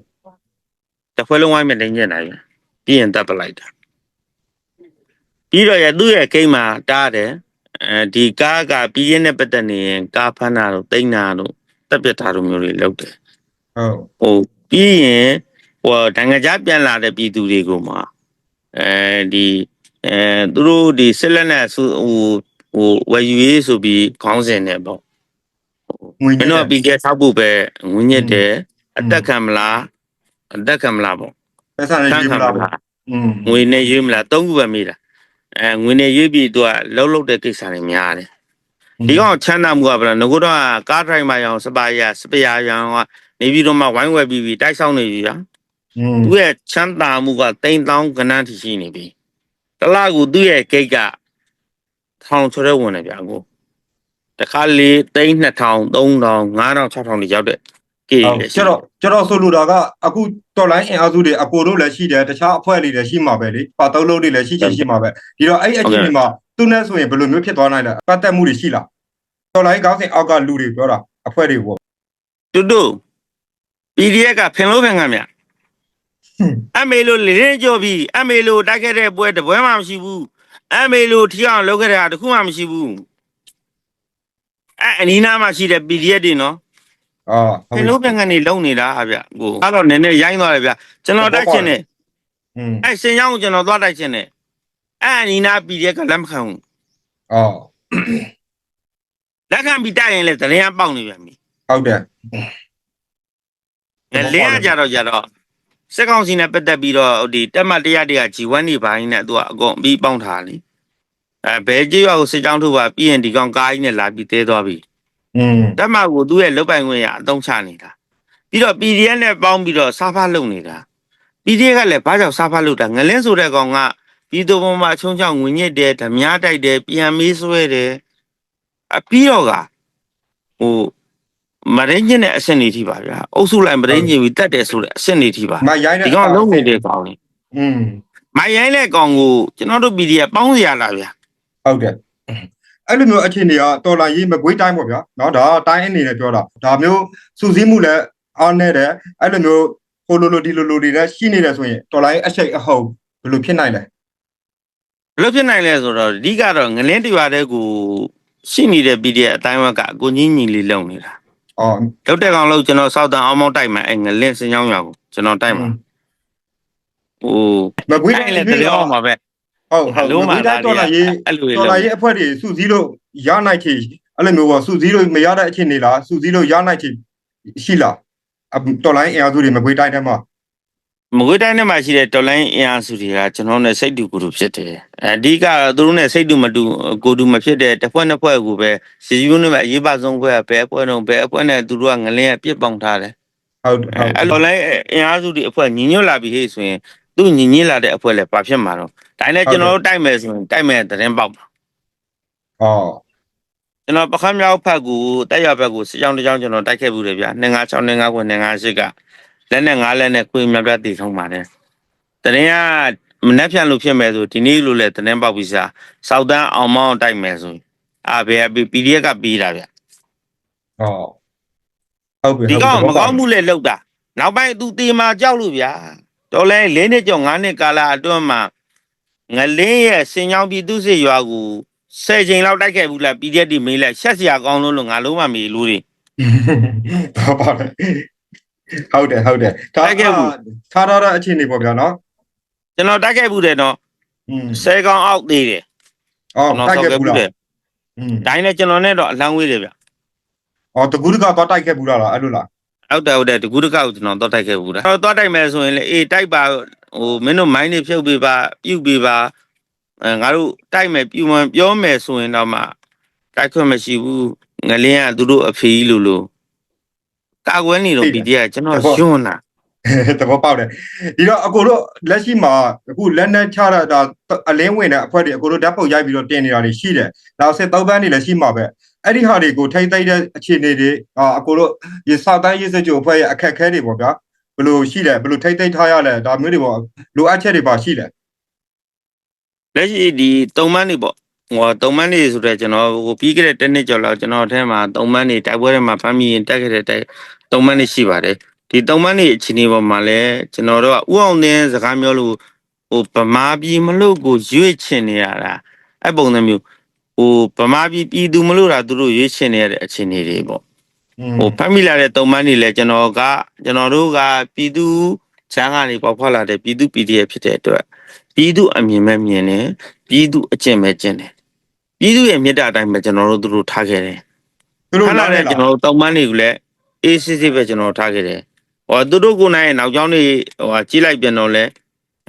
[SPEAKER 1] တစ်ဖွဲလုံးဝိုင်းမရင်းကျင်တာပြန်ပြီးရင်တပ်ပလိုက်တာပြီးတော့ရသူ့ရဲ့ကိန်းမှာတားတယ်အဲဒီကားကပြီးရင်နဲ့ပတ်သက်နေရင်ကားဖမ်းတာတို့တိန်းတာတို့တပ်ပြတ်တာတို့မျိုးတွေလုပ်တယ်
[SPEAKER 2] ဟုတ်
[SPEAKER 1] ဟိုပြီးရင်ဟိုတန်ကြပြန်လာတဲ့ပြည်သူတွေကိုမှအဲဒီအဲသူတို့ဒီဆက်လက်နဲ့ဆိုဟို ဟိုဝယ်ယူရေးဆိုပြီးခေါင်းစဉ်နဲ့ပေါ့
[SPEAKER 2] ငွေ
[SPEAKER 1] မင်းတို့ကပြီးခဲ့ဆောက်ဖို့ပဲငွေညစ်တယ်အသက်ခံမလားအသက်ခံမလားပေါ့
[SPEAKER 2] ပတ်စံရေးမလားอืม
[SPEAKER 1] ငွေနဲ့ရွေးမလားသုံးခုပဲမိတာအဲငွေနဲ့ရွေးပြီးသူကလှုပ်လှုပ်တဲ့ကိစ္စတွေများတယ်ဒီကောင်ချမ်းသာမှုကဘယ်လိုငကိုတော့ကားဒရိုင်ဘာရောင်စပါယာစပယာရောင်ကနေပြီးတော့မှဝိုင်းဝယ်ပြီးပြီးတိုက်ဆောင်နေပြီဗျာ
[SPEAKER 2] อืม
[SPEAKER 1] သူ့ရဲ့ချမ်းသာမှုကတိမ်တောင်းကနန်းထိရှိနေပြီတလားကူသူ့ရဲ့ဂိတ်က ထောင်ချရဲဝင်တယ်ဗျာကိုတခါလေသိန်း2000 3000 5000 6000တွေရောက်တဲ့ကေး
[SPEAKER 2] ဟုတ်
[SPEAKER 1] လေ
[SPEAKER 2] ကျတော့ကျတော့ဆိုလိုတာကအခုတော်လိုင်းအင်အားစုတွေအကိုတို့လည်းရှိတယ်တခြားအဖွဲ့တွေလည်းရှိမှာပဲလေပါတုံးလုံးတွေလည်းရှိချင်ရှိမှာပဲဒီတော့အဲ့အချိန်ဒီမှာသူနဲ့ဆိုရင်ဘယ်လိုမျိုးဖြစ်သွားနိုင်လဲပတ်သက်မှုတွေရှိလားတော်လိုင်းကောင်းစဉ်အောက်ကလူတွေပြောတာအဖွဲ့တွေပေါ့
[SPEAKER 1] တူတူ PDF ကဖင်လို့ဖင်ခံမြအမေလိုလင်းကြောပြီးအမေလိုတိုက်ခဲ့တဲ့ပွဲတပွဲမှမရှိဘူး အမေလိုထီအောင်လုပ်ခဲ့တာတခုမှမရှိဘူးအဲအနီးနားမှာရှိတဲ့ PDF တွေနော်
[SPEAKER 2] အာဟု
[SPEAKER 1] ဖ
[SPEAKER 2] တ်
[SPEAKER 1] င်လို့ဖင်ခံနေလုံနေတာဗျကိုအဲ့တော့နည်းနည်းရိုင်းသွားတယ်ဗျကျွန်တော်တိုက်ချင်တယ်
[SPEAKER 2] อืม
[SPEAKER 1] အဲ့စင်ကြောင်းကိုကျွန်တော်သွားတိုက်ချင်တယ်အဲ့အနီနာ PDF ကလက်မခံဘူး
[SPEAKER 2] အော်
[SPEAKER 1] လက်ခံပြီးတိုက်ရင်လည်းတရင်ကပေါက်နေပြန်ပြီ
[SPEAKER 2] ဟုတ်တယ်
[SPEAKER 1] ငလင်းကကြတော့ကြတော့ စက်ကောင်စီနဲ့ပတ်သက်ပြီးတော့ဒီတက်မတ်တရားတရားဂျီဝမ်နေပိုင်းနဲ့သူကအကုန်ပြီးပေါင်းထားတယ်အဲဘဲကြီးရွာကိုစစ်ကြောင်းထုတ်ပါပြီးရင်ဒီကောင်ကားကြီးနဲ့လာပြီးတဲသွားပြီ
[SPEAKER 2] อืม
[SPEAKER 1] တက်မတ်ကိုသူ့ရဲ့လုတ်ပိုင်ခွင့်ရအသုံးချနေတာပြီးတော့ PDF နဲ့ပေါင်းပြီးတော့စားဖားလုပ်နေတာ PDF ကလည်းဘာကြောင့်စားဖားလုပ်တာငလင်းဆိုတဲ့ကောင်ကပြည်သူပေါ်မှာချုံချောင်းငွေညစ်တယ်ဓမြားတိုက်တယ်ပြန်မေးဆွဲတယ်အပြီးတော့ကဟို မရင်းကျင်တဲ့အဆင့်နေထိပါဗျာအုပ်စုလိုက်မရင်းကျင်ပြီးတတ်တယ်ဆိုတဲ့အဆင့်နေထိပါ
[SPEAKER 2] မရိုင်းတဲ့
[SPEAKER 1] ဒီကောင်လုံးနေတဲ့ကောင်လေ
[SPEAKER 2] อืม
[SPEAKER 1] မရိုင်းတဲ့ကောင်ကိုကျွန်တော်တို့ PDF ပေါင်းစရာလားဗျာ
[SPEAKER 2] ဟုတ်တယ်အဲ့လိုမျိုးအခြေအနေကတော်လိုင်းရေးမကွေးတိုင်းပေါ့ဗျာเนาะဒါတိုင်းအနေနဲ့ပြောတာဒါမျိုးစူးစီးမှုလည်းအားနေတယ်အဲ့လိုမျိုးဟိုလိုလိုဒီလိုလိုတွေလည်းရှိနေတယ်ဆိုရင်တော်လိုင်းအရှိတ်အဟုတ်ဘယ်လိုဖြစ်နိုင်လဲ
[SPEAKER 1] ဘယ်လိုဖြစ်နိုင်လဲဆိုတော့အဓိကတော့ငလင်းတရွာတဲ့ကိုရှိနေတဲ့ PDF အတိုင်းဝက်ကအကိုကြီးညီလေးလုံနေတာ
[SPEAKER 2] အော်
[SPEAKER 1] လောက်တဲ့ကောင်လို့ကျွန်တော်စောက်တန်အောင်မောင်းတိုက်မှာအဲ့ငလင်းစင်ချောင်းရွာကိုကျွန်တော်တိုက်မှာဟို
[SPEAKER 2] မကွေး
[SPEAKER 1] အဲ့
[SPEAKER 2] တိုင်း
[SPEAKER 1] လေတရောင်းမှာပဲ
[SPEAKER 2] ဟုတ်ဟုတ်မကွေးတိုင်းတော်လိုင်းရေး
[SPEAKER 1] အဲ့လိုလေ
[SPEAKER 2] တော်လိုင်းရေးအဖွဲ့တွေစူးစီးလို့ရနိုင်ချေအဲ့လိုမျိုးပေါ့စူးစီးလို့မရတဲ့အခြေအနေလားစူးစီးလို့ရနိုင်ချေရှိလားအတော်လိုင်းအင်အားစုတွေမကွေးတိုင်းထဲမှာ
[SPEAKER 1] မကွေးတိုင်းထဲမှာရှိတဲ့တော်လိုင်းအင်အားစုတွေကကျွန်တော်နဲ့စိတ်တူကိုယ်တူဖြစ်တယ်အဓိကသူတို့နဲ့စိတ်တူမတူကိုယ်တူမဖြစ်တဲ့တစ်ဖွဲ့နှစ်ဖွဲ့ကိုပဲစီယူနဲ့အရေးပါဆုံးဖွဲ့ကဘယ်အဖွဲ့တော့ဘယ်အဖွဲ့နဲ့သူတို့ကငလင်းကပြစ်ပေါင်ထားတယ်
[SPEAKER 2] ဟုတ်ဟုတ်
[SPEAKER 1] အဲ့လိုလဲအင်အားစုတွေအဖွဲ့ညီညွတ်လာပြီဟေ့ဆိုရင်သူညီညွတ်လာတဲ့အဖွဲ့လဲဘာဖြစ်မှာတော့ဒါနဲ့ကျွန်တော်တို့တိုက်မယ်ဆိုရင်တိုက်မယ်တဲ့ရင်ပေါက်မှာ
[SPEAKER 2] အော်
[SPEAKER 1] ကျွန်တော်ပခမ်းမြောက်ဖက်ကိုတက်ရဖက်ကိုစစ်ကြောင်းတစ်ကြောင်းကျွန်တော်တိုက်ခဲ့ဘူးတယ်ဗျာ256 259ခွ258က လက်နဲ့5လက်နဲ့ခွေးမြပြတည်ထုံးပါတယ်တရင်ကမနှက်ဖြန်လို့ဖြစ်မယ်ဆိုဒီနေ့လို့လဲတရင်ပေါက်ပြီးစားစောက်တန်းအောင်မောင်းတိုက်မယ်ဆိုအာဘယ် PDF ကပြီးတာဗျာ
[SPEAKER 2] အော်ဟုတ်ပြီ
[SPEAKER 1] ဒီကောင်မကောင်းမှုလဲလောက်တာနောက်ပိုင်းသူတေမာကြောက်လို့ဗျာတော်လဲ၄နှစ်ကျော်၅နှစ်ကာလအတွင်းမှာငလင်းရဲ့စင်ကြောင်းပြည်သူစစ်ရွာကို၁၀ချိန်လောက်တိုက်ခဲ့ဘူးလား PDF ဒီမေးလိုက်ရှက်စရာကောင်းလို့လို့ငါလုံးမမေးလို့တွေ
[SPEAKER 2] တော့ပါလေ ဟုတ်တယ်ဟုတ်တယ်ဒါ
[SPEAKER 1] တိုက်ခဲ့ဘူး
[SPEAKER 2] ထားထားတဲ့အခြေအနေပေါ့ဗျာနော်
[SPEAKER 1] ကျွန်တော်တိုက်ခဲ့ဘူးတယ်နော်
[SPEAKER 2] อืม
[SPEAKER 1] ၁၀ကောင်အောက်သေးတယ်
[SPEAKER 2] အော်
[SPEAKER 1] ကျွန်တော်
[SPEAKER 2] တိုက်ခဲ့ဘူးလား
[SPEAKER 1] တယ်
[SPEAKER 2] อืม
[SPEAKER 1] ဒါနဲ့ကျွန်တော်နဲ့တော့အလံဝေးတယ်ဗျ
[SPEAKER 2] အော်တကူတကတော့တိုက်ခဲ့ဘူးလားအဲ့လိုလား
[SPEAKER 1] ဟုတ်တယ်ဟုတ်တယ်တကူတကောက်ကျွန်တော်တော့တိုက်ခဲ့ဘူးလားတော့တော့တိုက်မယ်ဆိုရင်လေအေးတိုက်ပါဟိုမင်းတို့မိုင်းနေဖြုတ်ပေးပါပြုတ်ပေးပါအဲငါတို့တိုက်မယ်ပြုမပြောမယ်ဆိုရင်တော့မှတိုက်ခွင့်မရှိဘူးငလင်းကသူတို့အဖေကြီးလို့လို့ ကာကွယ်နေတော့ PDF ကကျွန်တော်ယွန်းတာ
[SPEAKER 2] တဘောပေါက်တယ်ဒီတော့အကိုတို့လက်ရှိမှာအခုလက်နဲ့ချတာဒါအလင်းဝင်တဲ့အဖွဲ့တွေအကိုတို့ဓာတ်ပုံရိုက်ပြီးတော့တင်နေတာတွေရှိတယ်နောက်ဆက်သုံးပန်းတွေလည်းရှိမှာပဲအဲ့ဒီဟာတွေကိုထိမ့်သိမ့်တဲ့အခြေအနေတွေအာအကိုတို့ရေစာတန်းရေးစကြိုအဖွဲ့ရဲ့အခက်အခဲတွေပေါ့ဗျာဘယ်လိုရှိလဲဘယ်လိုထိမ့်သိမ့်ထားရလဲဒါမျိုးတွေပေါ့လိုအပ်ချက်တွေပါရှိတယ်
[SPEAKER 1] လက်ရှိဒီတုံမန်းနေပေါ့ ဟိုတုံမန်းနေဆိုတော့ကျွန်တော်ဟိုပြီးခဲ့တဲ့တစ်နှစ်ကျော်လောက်ကျွန်တော်အထက်မှာတုံမန်းနေတိုက်ပွဲတွေမှာဖမ်းမိရင်တက်ခဲ့တဲ့တိုက်တုံမန်းနေရှိပါတယ်ဒီတုံမန်းနေအခြေအနေပေါ်မှာလည်းကျွန်တော်တို့ကဥအောင်တဲ့စကားပြောလို့ဟိုဗမာပြည်မလို့ကိုရွေ့ချင်နေရတာအဲ့ပုံစံမျိုးဟိုဗမာပြည်ပြည်သူမလို့တာသူတို့ရွေ့ချင်နေရတဲ့အခြေအနေတွေပေါ့ဟိုဖမ်းမိလာတဲ့တုံမန်းနေလဲကျွန်တော်ကကျွန်တော်တို့ကပြည်သူချမ်းကနေပေါက်ဖွာလာတဲ့ပြည်သူ PDF ဖြစ်တဲ့အတွက်ပြည်သူအမြင်မဲ့မြင်တယ်ပြည်သူအကျင့်မဲ့ကျင့်တယ် ပြည်သူရဲ့မေတ္တာအတိုင်းပဲကျွန်တော်တို့သူတို့ထားခဲ့တယ်
[SPEAKER 2] သူတို့
[SPEAKER 1] ခဏ
[SPEAKER 2] လာ
[SPEAKER 1] နဲ့
[SPEAKER 2] တဲ့
[SPEAKER 1] ကျွန်တော်တို့တုံမန်းတွေကိုလည်းအေးစစ်စစ်ပဲကျွန်တော်ထားခဲ့တယ်ဟောသူတို့ကိုယ်နိုင်ရဲ့နောက်ကျောင်းတွေဟိုကြီးလိုက်ပြန်တော့လဲ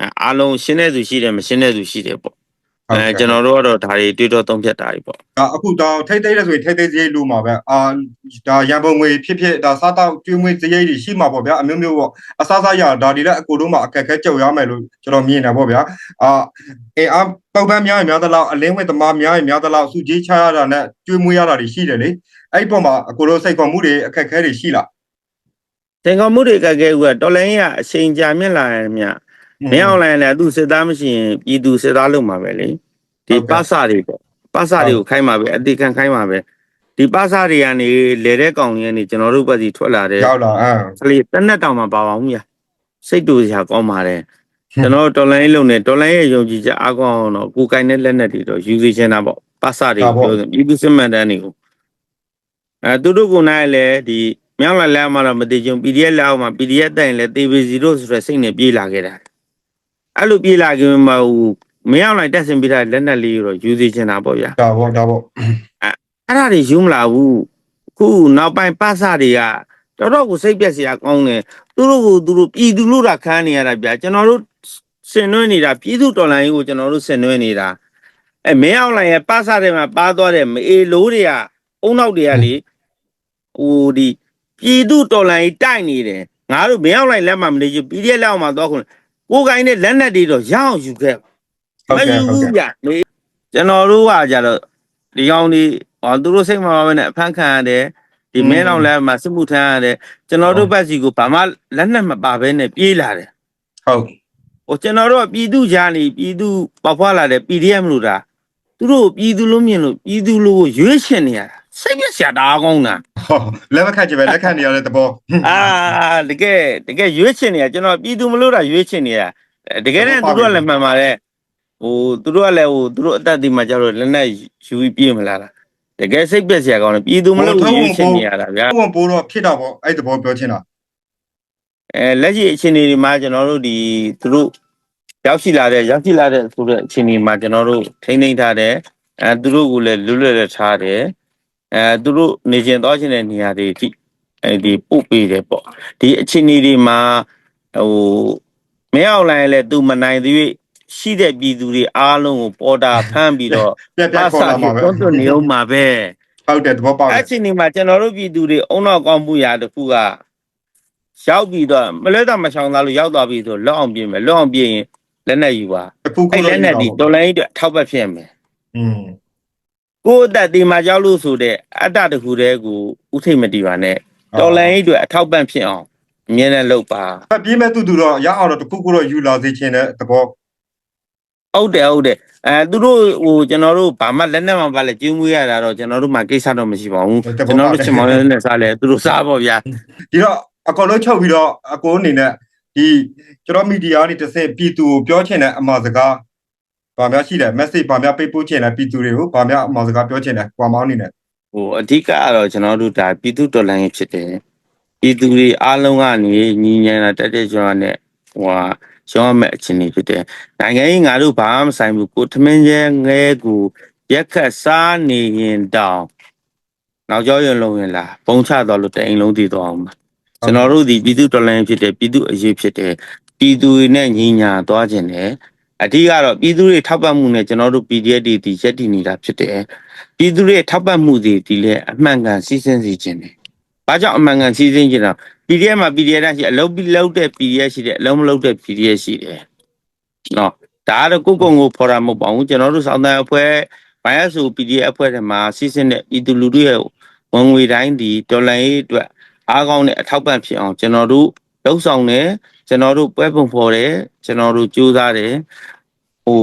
[SPEAKER 1] အဲအားလုံးရှင်းတဲ့သူရှိတယ်မရှင်းတဲ့သူရှိတယ်ပေါ့ အဲကျွန်တော်တို့ကတော့ဒါတွေတွေးတော့သုံးဖြတ်တာတွေပေါ့
[SPEAKER 2] ဒါအခုတော့ထိတ်သိမ်းလဲဆိုရင်ထိတ်သိမ်းစရိတ်လို့မှာပဲအာဒါရန်ပုံငွေဖြစ်ဖြစ်ဒါစားတော့ကျွေးမွေးစရိတ်တွေရှိမှာပေါ့ဗျာအမျိုးမျိုးပေါ့အစားစားရဒါတွေလည်းအကိုတို့မှအခက်အခဲကြောက်ရမယ်လို့ကျွန်တော်မြင်တယ်ပေါ့ဗျာအာအင်းအားပောက်ပန်းများရင်များသလောက်အလင်းဝင်သမားများရင်များသလောက်စုကြီးချရတာနဲ့ကျွေးမွေးရတာတွေရှိတယ်လေအဲ့ဒီပုံမှာအကိုတို့စိတ်ခေါ်မှုတွေအခက်အခဲတွေရှိလား
[SPEAKER 1] သင်္ကောမှုတွေကကဲကတော်လိုင်းရအချိန်ကြာမြင့်လာရင်မြ မင်းအောင်လိုင်းလည်းသူစစ်သားမရှိရင်ပြည်သူစစ်သားလုပ်မှာပဲလေဒီပါစာတွေပေါ့ပါစာတွေကိုခိုင်းမှာပဲအတိခံခိုင်းမှာပဲဒီပါစာတွေကနေလေတဲ့ကောင်တွေကနေကျွန်တော်တို့ဘက်စီထွက်လာတဲ့
[SPEAKER 2] ရောက်လာအမ်
[SPEAKER 1] ကလေးတက်နဲ့တောင်မှပါပါအောင်မြစိတ်တူစရာကောင်းပါတယ်ကျွန်တော်တော်လိုင်းလုံးနဲ့တော်လိုင်းရဲ့ယုံကြည်ချက်အားကောင်းအောင်တော့ကိုယ်ကိုင်းတဲ့လက်နက်တွေတော့ယူစီချင်တာပေါ့ပါစာတွေပြောတယ်ပြည်သူစစ်မှန်တန်းတွေကိုအဲသူတို့ကနိုင်လေဒီမြောင်းလာလဲမှာတော့မတိချင် PDF လက်အောက်မှာ PDF တိုင်လဲတေဗီစီတို့ဆိုတဲ့စိတ်နဲ့ပြေးလာခဲ့တာ အဲ့လိုပြေးလာခင်မှာဟိုမရောက်နိုင်တက်ဆင်ပြတဲ့လက်နက်လေးတော့ယူစီချင်တာပေါ့ဗျာ
[SPEAKER 2] ဒါပေါ့ဒါပေါ့
[SPEAKER 1] အဲ့ဒါတွေယူမလာဘူးခုနောက်ပိုင်းပတ်စတွေကတော်တော်ကိုစိတ်ပြက်စရာကောင်းတယ်သူတို့ကိုသူတို့ပြည်သူလူတာခန်းနေရတာဗျာကျွန်တော်တို့ဆင်နွှဲနေတာပြည်သူတော်လိုင်းကိုကျွန်တော်တို့ဆင်နွှဲနေတာအဲမင်းအောင်လိုင်းရဲ့ပတ်စတွေမှာပါသွားတဲ့မအေလိုးတွေကအုံနောက်တွေကလေဟိုဒီပြည်သူတော်လိုင်းတိုက်နေတယ်ငါတို့မင်းအောင်လိုင်းလက်မှာမနေချင် PDF လက်အောက်မှာသွားခွန်း ကိုယ်ကိုင်းတဲ့လက်နက်တွေတော့ရအောင်ယူခဲ့
[SPEAKER 2] ဟုတ်
[SPEAKER 1] မ
[SPEAKER 2] ကဲ့
[SPEAKER 1] ယူ
[SPEAKER 2] ဟုတ်
[SPEAKER 1] ဘူး
[SPEAKER 2] ကဲ့
[SPEAKER 1] ဗျကျွန်တော်တို့ကကြတော့ဒီကောင်ဒီဟောသူတို့စိတ်မပါဘဲနဲ့အဖမ်းခံရတယ်ဒီမင်းအောင်လည်းမှာစစ်မှုထမ်းရတယ်ကျွန်တော်တို့ဘက်စီကိုဘာမှလက်နက်မပါဘဲနဲ့ပြေးလာတယ်
[SPEAKER 2] ဟုတ်
[SPEAKER 1] ဟိုကျွန်တော်တို့ကပြည်သူကြားနေပြည်သူပေါက်ဖွာလာတဲ့ PDF လို့တာသူတို့ပြည်သူလုံးမြင်လို့ပြည်သူလိုကိုရွေးချင်နေရတာ စိတ်ပြဆရာတအားကောင်းတာ
[SPEAKER 2] ဟောလက်မခတ်ကြပဲလက်ခံနေရတဲ့သဘော
[SPEAKER 1] အာတကယ်တကယ်ရွေးချင်နေရကျွန်တော်ပြည်သူမလို့တာရွေးချင်နေရတကယ်နဲ့သူတို့ကလည်းမှန်ပါတယ်ဟိုသူတို့ကလည်းဟိုသူတို့အသက်ဒီမှာကျတော့လက်နဲ့ယူပြီးပြေးမလာတာတကယ်စိတ်ပြက်စရာကောင်းတယ်ပြည်သူမလို့ရွေးချင်နေရတာဗျာ
[SPEAKER 2] ဘုံပိုးတော့ဖြစ်တာပေါ့အဲ့သဘောပြောချင်တာ
[SPEAKER 1] အဲလက်ရှိအခြေအနေဒီမှာကျွန်တော်တို့ဒီသူတို့ရောက်ရှိလာတဲ့ရောက်ရှိလာတဲ့ဆိုတဲ့အခြေအနေမှာကျွန်တော်တို့ထိန်းသိမ်းထားတယ်အဲသူတို့ကိုလည်းလွတ်လွတ်လပ်ထားတယ် အဲသူတို့နေကျင်သွားခြင်းတဲ့နေရာတွေအထိအဲဒီပို့ပေးတယ်ပေါ့ဒီအခြေအနေတွေမှာဟိုမင်းအောင်လိုင်းလည်းသူမနိုင်သေး၍ရှိတဲ့ပြည်သူတွေအားလုံးကိုပေါ်တာဖမ်းပြီးတော့
[SPEAKER 2] ပြက်ပြက်ခေါ်လာမှာပဲ
[SPEAKER 1] တွန်းတွန်းနေအောင်မှာပဲ
[SPEAKER 2] ဟုတ်တယ်သဘောပေါက်တ
[SPEAKER 1] အဲ့
[SPEAKER 2] ယ်
[SPEAKER 1] ဒီနေမှာကျွန်တော်တို့ပြည်သူတွေအုံနောက်ကောင်းမှုရာတစ်ခုကရောက်ပြီးတော့မလဲတော့မချောင်သားလို့ရောက်သွားပြီဆိုလွတ်အောင်ပြင်မယ်လွတ်အောင်ပြင်ရင်လက်နဲ့ယူပါ
[SPEAKER 2] တစ်ခုခု
[SPEAKER 1] အဲ့
[SPEAKER 2] လို့
[SPEAKER 1] လက်နဲ့ဒီတော်လိုင်းအတွက်အထောက်ပံ့ဖြစ်မယ်
[SPEAKER 2] อืม
[SPEAKER 1] ကိုယ့်အသက်ဒီမှာကြောက်လို့ဆိုတဲ့အတ္တတစ်ခုတည်းကိုဥထိတ်မတီပါနဲ့တော်လိုင်းအတွက်အထောက်ပံ့ဖြစ်အောင်အမြဲတမ်းလုပ်ပါ
[SPEAKER 2] ပြေးမဲ့တူတူတော့ရအောင်တော့တစ်ခုခုတော့ယူလာစေချင်တဲ့သဘော
[SPEAKER 1] ဟုတ်တယ်ဟုတ်တယ်အဲသူတို့ဟိုကျွန်တော်တို့ဘာမှလက်နဲ့မှပါလဲကျင်းမွေးရတာတော့ကျွန်တော်တို့မှကိစ္စတော့မရှိပါဘူးကျွန်တော်တို့ချင်မောင်လေးနဲ့စားလဲသူတို့စားပေါ့ဗျာ
[SPEAKER 2] ဒီတော့အကောင်လုံးချုပ်ပြီးတော့အကိုအနေနဲ့ဒီကျွန်တော်မီဒီယာနေတစ်ဆင့်ပြည်သူကိုပြောချင်တဲ့အမှားစကား ဗာများရှိတယ် message ဗာများပေးပို့ချင်တယ်ပြည်သူတွေကိုဗာများအမှားစကားပြောချင်တယ်ကွာမောင်းအနေနဲ့
[SPEAKER 1] ဟိုအဓိကကတော့ကျွန်တော်တို့ဒါပြည်သူတော်လှန်ရေးဖြစ်တယ်ပြည်သူတွေအားလုံးကနေညီညံတာတက်တဲ့ကျွမ်းနဲ့ဟိုဟာရှောင်းမဲ့အခြေအနေဖြစ်တယ်နိုင်ငံရေးငါတို့ဘာမှမဆိုင်ဘူးကိုထမင်းကျဲငဲကိုရက်ခတ်စားနေရင်တောင်နောက်ကျောရင်လုံးရင်လားပုံချတော်လို့တအိမ်လုံးတည်သွားအောင်ပါကျွန်တော်တို့ဒီပြည်သူတော်လှန်ရေးဖြစ်တယ်ပြည်သူအရေးဖြစ်တယ်ပြည်သူတွေနဲ့ညီညာသွားခြင်းတယ် အဓိကတော့ပြည်သူတွေထောက်ပံ့မှုနဲ့ကျွန်တော်တို့ PDF တွေဒီရက်တည်နေတာဖြစ်တယ်ပြည်သူတွေထောက်ပံ့မှုတွေဒီလေအမှန်ကန်စီစဉ်စီခြင်းတယ်။ဘာကြောင့်အမှန်ကန်စီစဉ်ခြင်းလဲ PDF မှာ PDF တန်းရှိအလုပ်ပြီးလုပ်တဲ့ PDF ရှိတယ်အလုပ်မလုပ်တဲ့ PDF ရှိတယ်။နော်ဒါကတော့ကိုယ့်ကိုယ်ကိုဖော်တာမဟုတ်ပါဘူးကျွန်တော်တို့စောင်းတဲ့အဖွဲ့ဘိုင်းဆူ PDF အဖွဲ့တွေမှာစီစဉ်တဲ့ပြည်သူလူထုရဲ့ဝန်ငွေတိုင်းဒီဒေါ်လာရေးအတွက်အားကောင်းတဲ့အထောက်ပံ့ဖြစ်အောင်ကျွန်တော်တို့ လှုပ်ဆောင်တယ်ကျွန်တော်တို့ပွဲပုံဖော်တယ်ကျွန်တော်တို့ကြိုးစားတယ်ဟို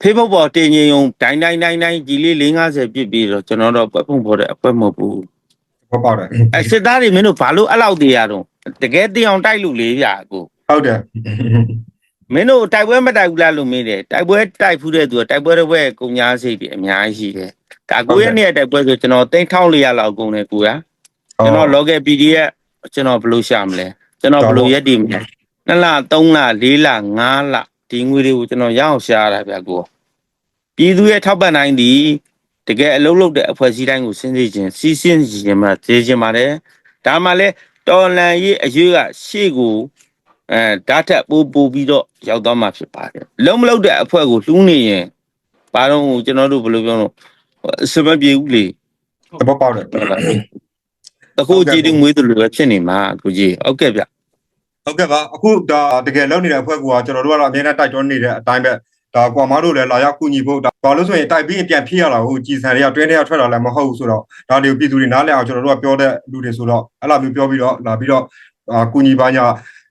[SPEAKER 1] ဖေးဖို့ပေါ်တင်ငင်ုံဒိုင်းဒိုင်းဒိုင်းဒိုင်းကြီးလေး450ပြစ်ပြီးတော့ကျွန်တော်တော့ပွဲပုံပေါ်တဲ့အပွဲမဟုတ်ဘူး
[SPEAKER 2] ဟုတ်ပေါက်တယ်
[SPEAKER 1] အဲစစ်သားတွေမင်းတို့ဘာလို့အဲ့လောက်တည်ရတော့တကယ်တင်အောင်တိုက်လို့လေဗျာကို
[SPEAKER 2] ဟုတ်တယ်
[SPEAKER 1] မင်းတို့တိုက်ပွဲမတိုက်ဘူးလားလို့မေးတယ်တိုက်ပွဲတိုက်ဖူးတဲ့သူကတိုက်ပွဲတစ်ပွဲကုညာစိတ်တွေအများကြီးရှိတယ်ဒါကိုရဲ့နေ့တိုက်ပွဲဆိုကျွန်တော်3400လောက်ကုန်တယ်ကိုရကျွန်တော် logger PDF ကျွန်တော်ဘယ်လိုရှာမလဲ ကျွန်တော်ဘယ်လိုရက်တည်မလဲ2လ3လ4လ5လဒီငွေတွေကိုကျွန်တော်ရအောင်ရှာရတာဗျာကိုပြည်သူရဲ့ထောက်ပံ့တိုင်းဒီတကယ်အလုံးလုံးတဲ့အဖွဲ့အစည်းတိုင်းကိုစဉ်းစားခြင်းစီးစင်းခြင်းမှာသိခြင်းပါတယ်ဒါမှလည်းတော်လန်ရေးအရေးကရှေ့ကိုအဲဓာတ်ထက်ပိုးပိုးပြီးတော့ရောက်သွားမှာဖြစ်ပါတယ်လုံးမလုံးတဲ့အဖွဲ့ကိုလှူးနေရင်ဘာတော့ကျွန်တော်တို့ဘယ်လိုပြောလို့အစမပြေဘူးလေ
[SPEAKER 2] သဘောပေါက်တယ်
[SPEAKER 1] တခုကြည့်တဲ့ငွေတို့လိုပဲဖြစ်နေမှာကိုကြီးဟုတ်ကဲ့ဗျ
[SPEAKER 2] ဟုတ်ကဲ့ပါအခုဒါတကယ်လောက်နေတဲ့အဖွဲ့ကကျွန်တော်တို့ကတော့အများနဲ့တိုက်တွန်းနေတဲ့အတိုင်းပဲဒါကွာမတို့လည်းလာရောက်ကူညီဖို့ဒါဘာလို့ဆိုရင်တိုက်ပြီးရင်ပြန်ဖြစ်ရတာဟုတ်ကြည်စံတွေကတွင်းတွေကထွက်တာလည်းမဟုတ်ဘူးဆိုတော့ဒါတွေကိုပြည်သူတွေနားလည်အောင်ကျွန်တော်တို့ကပြောတဲ့လူတွေဆိုတော့အဲ့လိုမျိုးပြောပြီးတော့လာပြီးတော့အာကူညီပါညာ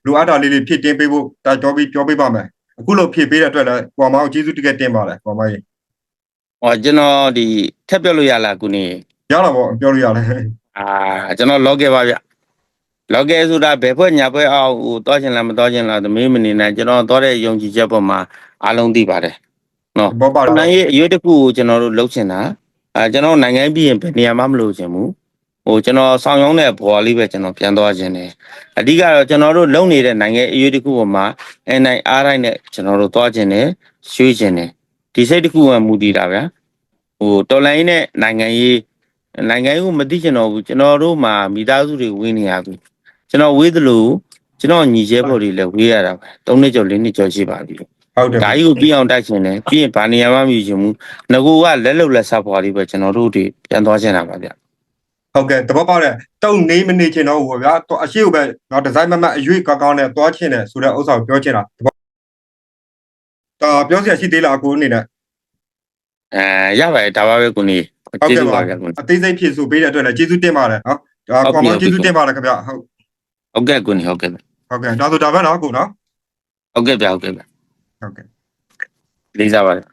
[SPEAKER 2] လိုအပ်တာလေးလေးဖြည့်တင်းပေးဖို့တိုက်တွန်းပြီးပြောပေးပါမယ်အခုလို့ဖြည့်ပေးတဲ့အတွက်လည်းကွာမကိုကျေးဇူးတကယ်တင်ပါတယ်ကွာမကြီး
[SPEAKER 1] ဟောကျွန်တော်ဒီထက်ပြောလို့ရလားကိုနေ
[SPEAKER 2] ရတာပေါ့ပြောလို့ရတယ်
[SPEAKER 1] အာကျွန်တော် log ခဲ့ပါဗျ log ခဲ့ဆိုတာဘယ်ဖွဲ့ညာဖွဲ့အောင်ဟိုတောချင်လားမတောချင်လားသမီးမနေနိုင်ကျွန်တော်တောတဲ့ယုံကြည်ချက်ပေါ်မှာအားလုံးသိပါတယ်
[SPEAKER 2] ဘောပါ
[SPEAKER 1] နိုင်ငံရေးအရွေးတစ်ခုကိုကျွန်တော်တို့လှုပ်ချင်တာအဲကျွန်တော်နိုင်ငံပြီးရင်ဘယ်နေရာမှမလို့ချင်ဘူးဟိုကျွန်တော်ဆောင်ရုံးတဲ့ဘော်လေးပဲကျွန်တော်ပြန်သွားခြင်းတယ်အဓိကတော့ကျွန်တော်တို့လုံနေတဲ့နိုင်ငံအရွေးတစ်ခုပေါ်မှာ NIR တိုင်းနဲ့ကျွန်တော်တို့သွားခြင်းတယ်ရွှေ့ခြင်းတယ်ဒီစိတ်တစ်ခုကမူတည်တာဗျာဟိုတော်လိုင်းနဲ့နိုင်ငံရေးနိုင်ငံရေးကိုမသိချင်တော့ဘူးကျွန်တော်တို့မှာမိသားစုတွေဝင်းနေရပြီ ကျွန်တော်ဝေးသလိုကျွန်တော်ညီကျဲဖို့တွေလည်းဝေးရတာပဲ၃နှစ်ကျော်၄နှစ်ကျော်ရှိပါပြီ
[SPEAKER 2] ဟုတ်တယ်
[SPEAKER 1] ဒါကြီးကိုပြီးအောင်တိုက်ရှင်တယ်ပြီးရင်ဗာနေရာမှမယူချင်ဘူးငကူကလက်လုံလက်ဆက်ဖွာလေးပဲကျွန်တော်တို့တွေပြန်သွားချင်တာပါဗျ
[SPEAKER 2] ဟုတ်ကဲ့တဘောပေါက်တဲ့တုံနေမနေချင်တော့ဘူးဗျာတော့အရှိကိုပဲတော့ဒီဇိုင်းမမတ်အရွေးကောင်းကောင်းနဲ့သွားချင်တယ်ဆိုတဲ့ဥစ္စာကိုပြောချင်တာတဘောဒါပြောစရာရှိသေးလားအကိုအနေနဲ့
[SPEAKER 1] အဲရပါတယ်ဒါပါပဲကိုနေ
[SPEAKER 2] ဟုတ်
[SPEAKER 1] ကျေး
[SPEAKER 2] ကဲ့
[SPEAKER 1] ဇူး
[SPEAKER 2] ပါ
[SPEAKER 1] ပါဗျကိုနေ
[SPEAKER 2] အသေးစိတ်ဖြည့်ဆိုပေးတဲ့အတွက်လည်းကျေးဇူးတင်ပါတယ်နော်ဒါ
[SPEAKER 1] ဟုတ်
[SPEAKER 2] ကွာ
[SPEAKER 1] ပြီ
[SPEAKER 2] မောင်
[SPEAKER 1] ဟုတ်ပြီ
[SPEAKER 2] ကျေးဇူးတင်ပါတယ်ခင်ဗျဟုတ်
[SPEAKER 1] ဟုတ်ကဲ့ကိုနေဟုတ်ကဲ့ဗျ
[SPEAKER 2] ဟုတ်ကဲ့ဒါဆိုဒါပဲနော်ကိုနော်
[SPEAKER 1] ဟုတ်ကဲ့ဗျဟုတ်ကဲ့ဗျ
[SPEAKER 2] ဟုတ်ကဲ့
[SPEAKER 1] လေးစားပါတယ်